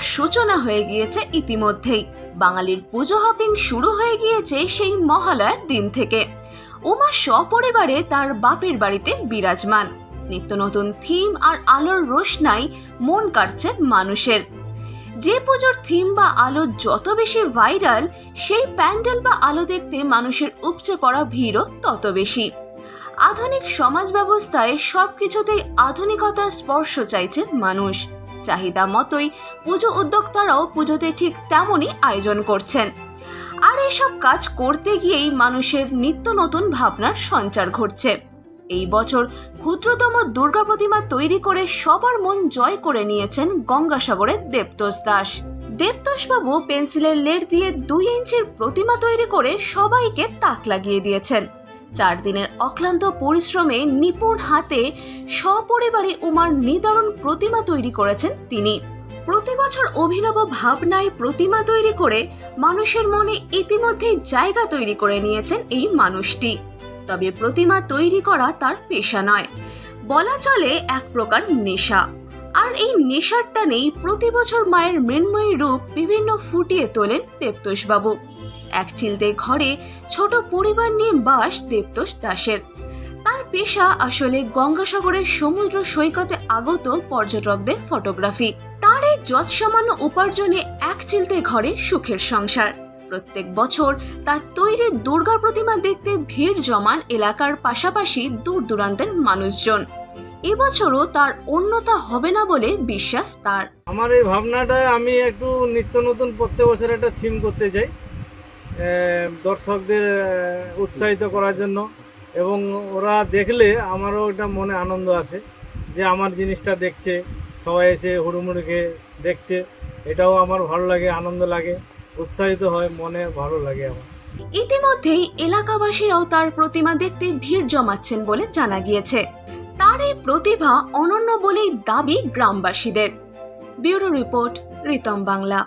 সূচনা হয়ে গিয়েছে ইতিমধ্যেই। বাঙালির পুজো হপিং শুরু হয়ে গিয়েছে সেই মহালয়ার দিন থেকে। উমা সপরিবারে তার বাপের বাড়িতে বিরাজমান। নিত্য নতুন থিম আর আলোর রোশনাই মন কাটছে মানুষের। যে পুজোর থিম বা আলো যত বেশি ভাইরাল, সেই প্যান্ডেল বা আলো দেখতে মানুষের উপচে পড়া ভিড়ও তত বেশি। আধুনিক সমাজ ব্যবস্থায় সবকিছুতেই আধুনিকতার স্পর্শ চাইছে মানুষ। চাহিদা মতোই পুজো উদ্যোক্তারাও পুজোতে ঠিক তেমনই আয়োজন করছেন। আর এসব কাজ করতে গিয়েই মানুষের নিত্য নতুন ভাবনার সঞ্চার ঘটছে। এই বছর ক্ষুদ্রতম দুর্গা প্রতিমা তৈরি করে সবার মন জয় করে নিয়েছেন গঙ্গাসাগরের দেবতোষ দাস। দেবতোষবাবু পেন্সিলের লেড দিয়ে দুই ইঞ্চির প্রতিমা তৈরি করে সবাইকে তাক লাগিয়ে দিয়েছেন। চার দিনের অক্লান্ত পরিশ্রমে নিপুণ হাতে সপরিবারে উমার নিদারুণ প্রতিমা তৈরি করেছেন তিনি। প্রতি বছর অভিনব ভাবনায় প্রতিমা তৈরি করে মানুষের মনে ইতিমধ্যেই জায়গা তৈরি করে নিয়েছেন এই মানুষটি। তবে প্রতিমা তৈরি করা তার পেশা নয়, বলা চলে এক প্রকার নেশা। আর এই নেশার টানেই প্রতি বছর মায়ের মৃন্ময়ী রূপ বিভিন্ন ফুটিয়ে তোলেন দেবতোষবাবু এক চিলতে ঘরে ছোট পরিবার নিয়ে বাস দেবতোষ দাসের। তার পেশা আসলে গঙ্গাসাগরের সমুদ্র সৈকতে আগত পর্যটকদের ফটোগ্রাফি। তার এই যৎসামান্য উপার্জনে এক চিলতে ঘরে সুখের সংসার। প্রত্যেক বছর তার তৈরি দুর্গা প্রতিমা দেখতে ভিড় জমান এলাকার পাশাপাশি দূর দূরান্তের মানুষজন। এবছরও তার অন্যতা হবে না বলে বিশ্বাস তার। আমার এই ভাবনাটা আমি একটু নিত্য নতুন প্রত্যেক বছর একটা থিম করতে চাই। দর্শকদের উৎসাহিত করার জন্য। এবং ওরা দেখলে আমারও একটা মনে আনন্দ আছে যে আমার জিনিসটা দেখছে, সবাই এসে হুড়ুমুড়িকে দেখছে। এটাও আমার ভালো লাগে, আনন্দ লাগে, উৎসাহিত হয়, মনে ভালো লাগে আমার। ইতিমধ্যেই এলাকাবাসীরাও তার প্রতিমা দেখতে ভিড় জমাচ্ছেন বলে জানা গিয়েছে। তার এই প্রতিভা অনন্য বলেই দাবি গ্রামবাসীদের। Bureau report, Ritam Bangla.